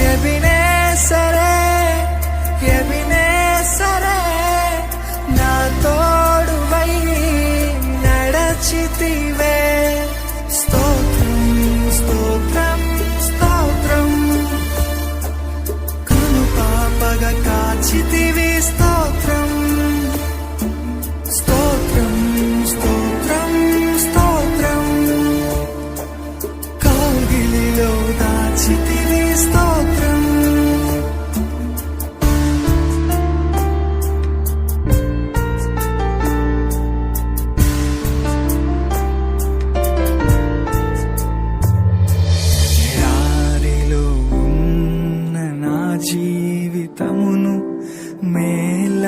ఏ వినే సరే ఏ వినే సరే నా తోడువై నడచితివే స్తోత్రం స్తోత్రం స్తోత్రం కృపాపగ కాచితివి స్తోత్రం స్తోత్రం స్తోత్రం స్తోత్రం కౌగిలిలో దాచితి జీవితమును మేల